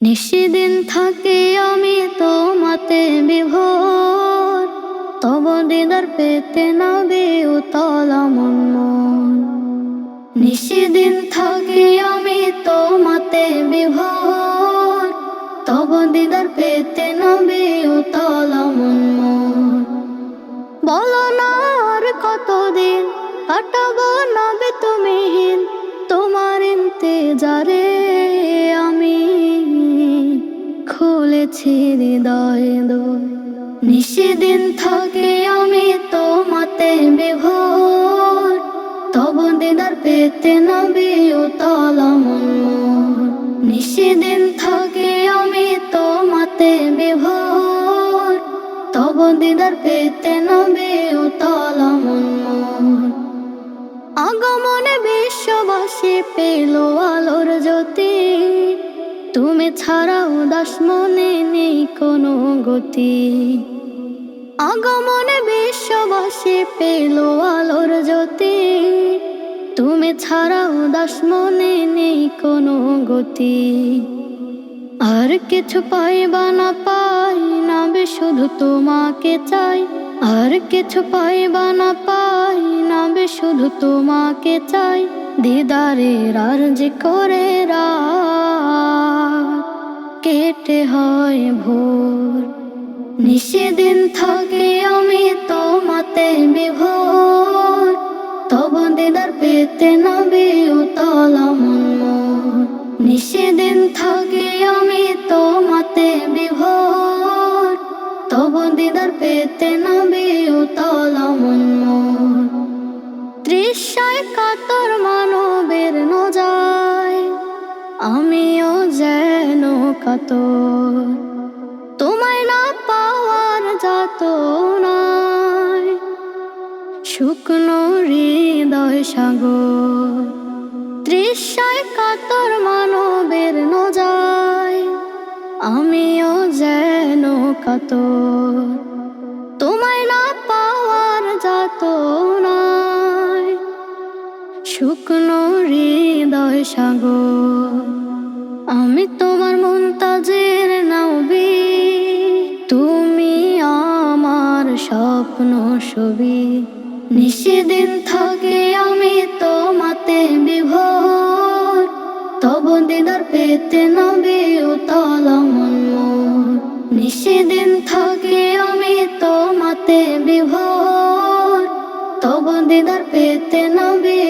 নিশিদিন থাকি আমি তোমাতে বিভোর, তব দিদার পেতে নবে উতলা মন নিশিদিন থাকি আমি তোমাতে বিভোর, তব দিদার পেতে নবে উতলা মন বলো না আর কতদিন কাটাবো নবে তুমিহীন তোমার ইন্তেজারে। খুলেছি হৃদয় দোর নিশিদিন থাকে আমি তোমাতে বিভোর। তব দিদার পেতে নবী উতলা মন মোর। নিশিদিন থাকে আমি তোমাতে বিভোর। তব দিদার পেতে নবী উতলা মন আগমনে বিশ্ববাসী পেল আলোর জ্যোতি। তুমি ছাড়াও দাস মনে নেই কোনো গতি। আগমনে বিশ্ববাসী পেল আলোর জ্যোতি। তুমি ছাড়াও দাস মনে নেই কোনো গতি। আর কিছু পাইবা না পাই, না বে শুধু তোমাকে চাই। আর কিছু পাইবা না পাই, না বে শুধু তোমাকে চাই। দিদারের আর্জ করে রাত। কেটে হয় ভোর নিষেদিন থাকে আমি তোমাতে বিভোর তব দিদার পেতে নবী উতলা মন। নিষেদিন থাকে আমি তোমাতে বিভোর তব দিদার পেতে নবী উতলা মন। তৃষায় কাতর মানবের নজায়, আমিও যেন কাতর তোমায় না পাওয়ার যাত নাই শুকনো হৃদয় সাগর, তৃষায় কাতর মানবের নজায়, আমিও যেন কাতর। তোমায় না পাওয়ার যাত নাই শুকনো হৃদয় সাগর। স্বপ্ন ছবি। নিষেদিন থাকে আমি তোমাতে বিভোর। তব দিদার পেতে নবী উতল মন মোর। নিষেদিন থাকে আমি তোমাতে বিভোর। তব দিদার পেতে নবী